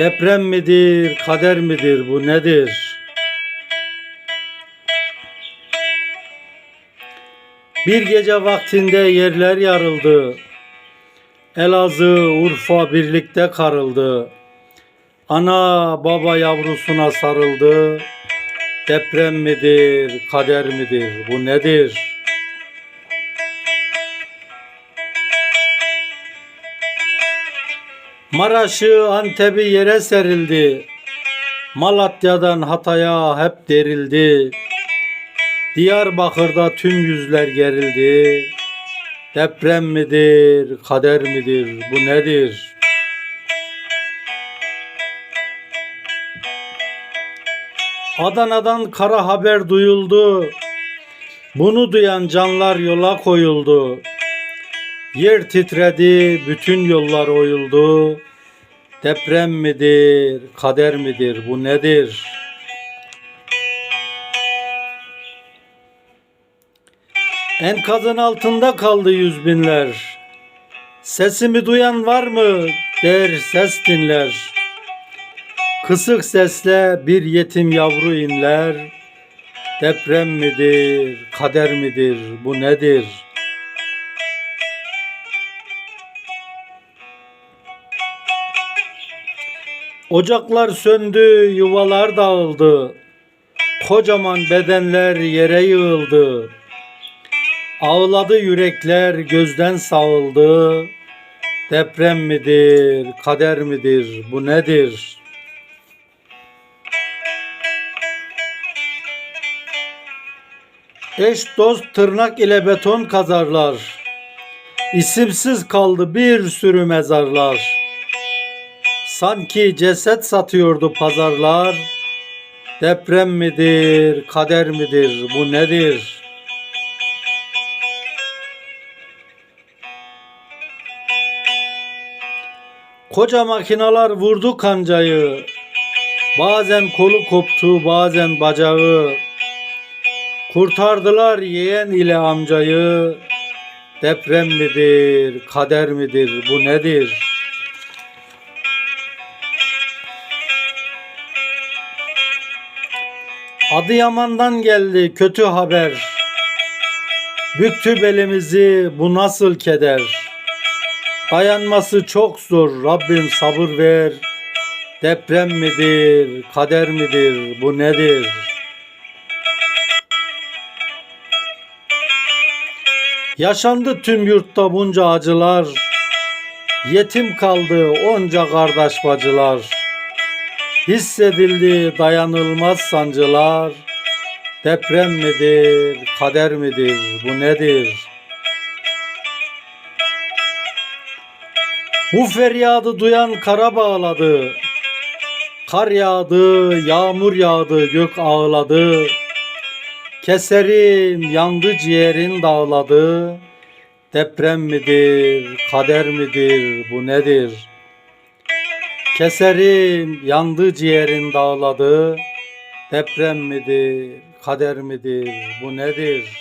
Deprem midir, kader midir, bu nedir? Bir gece vaktinde yerler yarıldı. Elazığ, Urfa birlikte karıldı. Ana baba yavrusuna sarıldı. Deprem midir, kader midir, bu nedir? Maraş'ı Antep'i yere serildi. Malatya'dan Hatay'a hep derildi. Diyarbakır'da tüm yüzler gerildi. Deprem midir, kader midir, bu nedir? Adana'dan kara haber duyuldu. Bunu duyan canlar yola koyuldu. Yer titredi, bütün yollar oyuldu. Deprem midir, kader midir, bu nedir? Enkazın altında kaldı yüz binler. Sesimi duyan var mı? Der ses dinler. Kısık sesle bir yetim yavru inler. Deprem midir, kader midir, bu nedir? Ocaklar söndü, yuvalar dağıldı. Kocaman bedenler yere yığıldı. Ağladı yürekler gözden sağıldı. Deprem midir, kader midir, bu nedir? Eş dost tırnak ile beton kazarlar. İsimsiz kaldı bir sürü mezarlar. Sanki ceset satıyordu pazarlar. Deprem midir, kader midir, bu nedir? Koca makinalar vurdu kancayı. Bazen kolu koptu, bazen bacağı. Kurtardılar yeğen ile amcayı. Deprem midir, kader midir, bu nedir? Adıyaman'dan geldi kötü haber. Büktü belimizi bu nasıl keder. Dayanması çok zor Rabbim sabır ver. Deprem midir, kader midir, bu nedir? Yaşandı tüm yurtta bunca acılar. Yetim kaldı onca kardeş bacılar. Hissedildi dayanılmaz sancılar. Deprem midir, kader midir, bu nedir? Bu feryadı duyan kara bağladı. Kar yağdı, yağmur yağdı, gök ağladı. Keserim yandı ciğerin dağladı. Deprem midir, kader midir, bu nedir? Keserim yandı ciğerin dağladı. Deprem midir, kader midir, bu nedir?